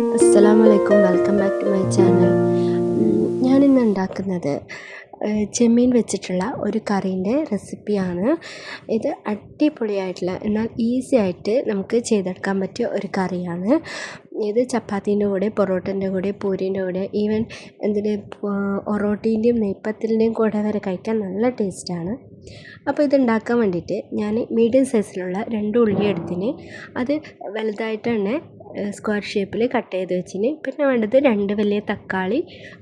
അലൈക്കും welcome back to my channel. ഞാനിന്ന് ഉണ്ടാക്കുന്നത് ചെമ്മീൻ വെച്ചിട്ടുള്ള ഒരു കറീന്റെ റെസിപ്പിയാണ്. ഇത് അടിപൊളിയായിട്ടുള്ള എന്നാൽ ഈസി ആയിട്ട് നമുക്ക് ചെയ്തെടുക്കാൻ പറ്റിയ ഒരു കറിയാണ്. ഇത് ചപ്പാത്തീന്റെ കൂടെ പൊറോട്ടന്റെ കൂടെ പൂരീന്റെ കൂടെ ഈവൻ എന്തിന് ഒറോട്ടീന്റെയും നെയ്പ്പത്തിലിന്റെയും കൂടെ വരെ കഴിക്കാൻ നല്ല ടേസ്റ്റാണ്. അപ്പോൾ ഇത് ഉണ്ടാക്കാൻ വേണ്ടിയിട്ട് ഞാൻ മീഡിയം സൈസിലുള്ള രണ്ട് ഉള്ളി എടുത്തിന് അത് വലുതായിട്ട് തന്നെ സ്ക്വയർ ഷേപ്പിൽ കട്ട് ചെയ്ത് വെച്ചിന്. പിന്നെ വേണ്ടത് രണ്ട് വലിയ തക്കാളി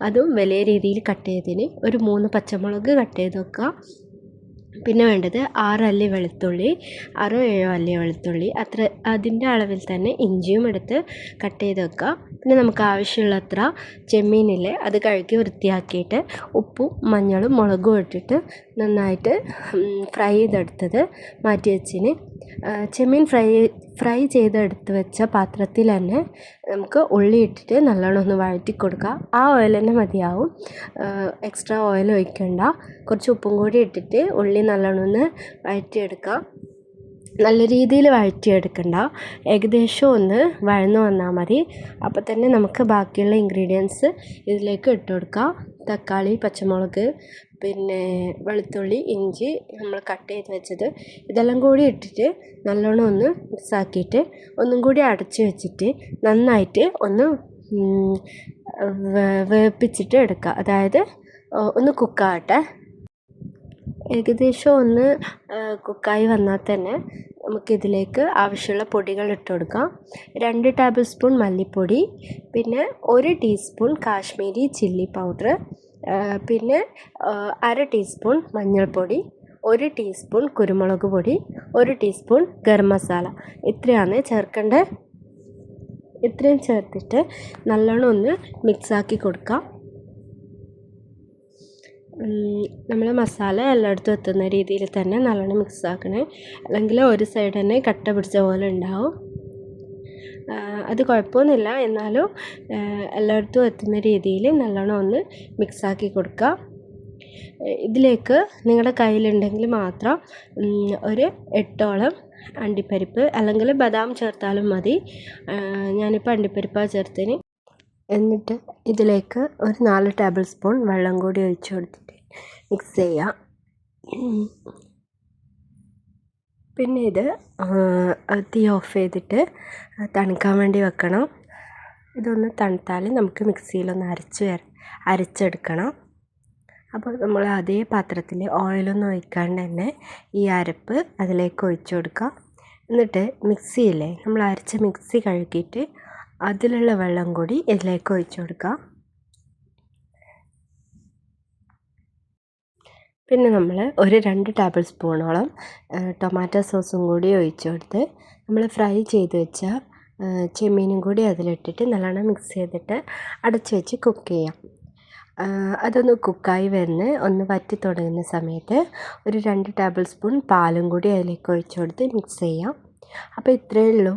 അതും വലിയ രീതിയിൽ കട്ട് ചെയ്തതിന് ഒരു മൂന്ന് പച്ചമുളക് കട്ട് ചെയ്ത് വെക്കുക പിന്നെ വേണ്ടത് ആറ് അല്ലി വെളുത്തുള്ളി ആറോ ഏഴോ അല്ലി വെളുത്തുള്ളി. അത്ര അതിന്റെ അളവിൽ തന്നെ ഇഞ്ചിയും എടുത്ത് കട്ട് ചെയ്ത് വെക്കുക പിന്നെ നമുക്ക് ആവശ്യമുള്ളത്ര ചെമ്മീനില്ലേ അത് കഴുകി വൃത്തിയാക്കിയിട്ട് ഉപ്പും മഞ്ഞളും മുളകും ഇട്ടിട്ട് നന്നായിട്ട് ഫ്രൈ ചെയ്തെടുത്തത് മാറ്റി വെച്ചിന്. ചെമ്മീൻ ഫ്രൈ ഫ്രൈ ചെയ്തെടുത്ത് വെച്ച പാത്രത്തിൽ തന്നെ നമുക്ക് ഉള്ളി ഇട്ടിട്ട് നല്ലോണം ഒന്ന് വഴറ്റി കൊടുക്കുക ആ ഓയിൽ തന്നെ മതിയാവും. എക്സ്ട്രാ ഓയിൽ ഒഴിക്കണ്ട. കുറച്ച് ഉപ്പും കൂടി ഇട്ടിട്ട് ഉള്ളി നല്ലോണം ഒന്ന് വഴറ്റിയെടുക്കുക നല്ല രീതിയിൽ വഴറ്റിയെടുക്കണ്ട. ഏകദേശം ഒന്ന് വഴന്ന് വന്നാൽ മതി. അപ്പോൾ തന്നെ നമുക്ക് ബാക്കിയുള്ള ഇൻഗ്രീഡിയൻസ് ഇതിലേക്ക് ഇട്ട് കൊടുക്കാം. തക്കാളി പച്ചമുളക് പിന്നെ വെളുത്തുള്ളി ഇഞ്ചി നമ്മൾ കട്ട് ചെയ്ത് വെച്ചത്. ഇതെല്ലാം കൂടി ഇട്ടിട്ട് നല്ലോണം ഒന്ന് മിക്സാക്കിയിട്ട് ഒന്നും കൂടി അടച്ച് വെച്ചിട്ട് നന്നായിട്ട് ഒന്ന് വേവിപ്പിച്ചിട്ട് എടുക്കുക. അതായത് ഒന്ന് കുക്കാവട്ടെ ഏകദേശം ഒന്ന് കുക്കായി വന്നാൽ തന്നെ നമുക്കിതിലേക്ക് ആവശ്യമുള്ള പൊടികൾ ഇട്ട് കൊടുക്കാം. രണ്ട് ടേബിൾ സ്പൂൺ മല്ലിപ്പൊടി പിന്നെ ഒരു ടീസ്പൂൺ കാശ്മീരി ചില്ലി പൗഡർ പിന്നെ അര ടീസ്പൂൺ മഞ്ഞൾപ്പൊടി ഒരു ടീസ്പൂൺ കുരുമുളക് പൊടി ഒരു ടീസ്പൂൺ ഗരം മസാല. ഇത്രയാണ് ചേർക്കേണ്ടത് ഇത്രയും ചേർത്തിട്ട് നല്ലോണം ഒന്ന് മിക്സാക്കി കൊടുക്കാം. നമ്മൾ മസാല എല്ലായിടത്തും എത്തുന്ന രീതിയിൽ തന്നെ നല്ലോണം മിക്സ് ആക്കണേ. അല്ലെങ്കിൽ ഒരു സൈഡ് തന്നെ കട്ട പിടിച്ച പോലെ ഉണ്ടാവും. അത് കുഴപ്പമൊന്നുമില്ല. എന്നാലും എല്ലായിടത്തും എത്തുന്ന രീതിയിൽ നല്ലോണം ഒന്ന് മിക്സാക്കി കൊടുക്കുക ഇതിലേക്ക് നിങ്ങളുടെ കയ്യിലുണ്ടെങ്കിൽ മാത്രം ഒരു എട്ടോളം അണ്ടിപ്പരിപ്പ് അല്ലെങ്കിൽ ബദാം ചേർത്താലും മതി. ഞാനിപ്പോൾ അണ്ടിപ്പരിപ്പാണ് ചേർത്തിന് എന്നിട്ട് ഇതിലേക്ക് ഒരു നാല് ടേബിൾ സ്പൂൺ വെള്ളം കൂടി ഒഴിച്ചു കൊടുത്തിട്ട് മിക്സ് ചെയ്യാം. പിന്നെ ഇത് തീ ഓഫ് ചെയ്തിട്ട് തണുക്കാൻ വേണ്ടി വെക്കണം. ഇതൊന്ന് തണുത്താൽ നമുക്ക് മിക്സിയിലൊന്ന് അരച്ച് അരച്ചെടുക്കണം. അപ്പോൾ നമ്മൾ അതേ പാത്രത്തിൽ ഓയിലൊന്നും ഒഴിക്കാണ്ട് തന്നെ ഈ അരപ്പ് അതിലേക്ക് ഒഴിച്ചു കൊടുക്കാം. എന്നിട്ട് മിക്സിയിലെ നമ്മൾ അരച്ച മിക്സി കഴുകിയിട്ട് അതിലുള്ള വെള്ളം കൂടി ഇതിലേക്ക് ഒഴിച്ചു കൊടുക്കുക പിന്നെ നമ്മൾ ഒരു രണ്ട് ടേബിൾ സ്പൂണോളം ടൊമാറ്റോ സോസും കൂടി ഒഴിച്ചു കൊടുത്ത് നമ്മൾ ഫ്രൈ ചെയ്ത് വെച്ച ചെമ്മീനും കൂടി അതിലിട്ടിട്ട് നല്ലോണം മിക്സ് ചെയ്തിട്ട് അടച്ചു വെച്ച് കുക്ക് ചെയ്യാം. അതൊന്ന് കുക്കായി വരുന്ന ഒന്ന് വറ്റി തുടങ്ങുന്ന സമയത്ത് ഒരു രണ്ട് ടേബിൾ സ്പൂൺ പാലും കൂടി അതിലേക്ക് ഒഴിച്ചു കൊടുത്ത് മിക്സ് ചെയ്യാം. അപ്പോൾ ഇത്രയേ ഉള്ളൂ.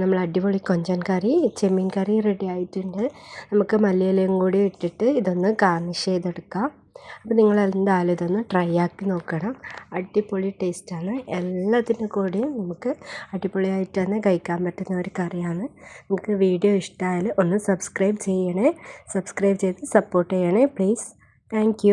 നമ്മൾ അടിപൊളി കൊഞ്ചൻ കറി ചെമ്മീൻ കറി റെഡി ആയിട്ടുണ്ട്. നമുക്ക് മല്ലിയിലയും കൂടി ഇട്ടിട്ട് ഇതൊന്ന് ഗാർണിഷ് ചെയ്തെടുക്കാം. അപ്പോൾ നിങ്ങൾ എന്തായാലും ഇതൊന്ന് ട്രൈ ആക്കി നോക്കണം. അടിപൊളി ടേസ്റ്റാണ് എല്ലാത്തിന്റെ കൂടെയും നമുക്ക് അടിപൊളിയായിട്ട് തന്നെ കഴിക്കാൻ പറ്റുന്ന ഒരു കറിയാണ്. നിങ്ങൾക്ക് വീഡിയോ ഇഷ്ടമായാൽ ഒന്ന് സബ്സ്ക്രൈബ് ചെയ്യണേ. സബ്സ്ക്രൈബ് ചെയ്ത് സപ്പോർട്ട് ചെയ്യണേ പ്ലീസ് താങ്ക്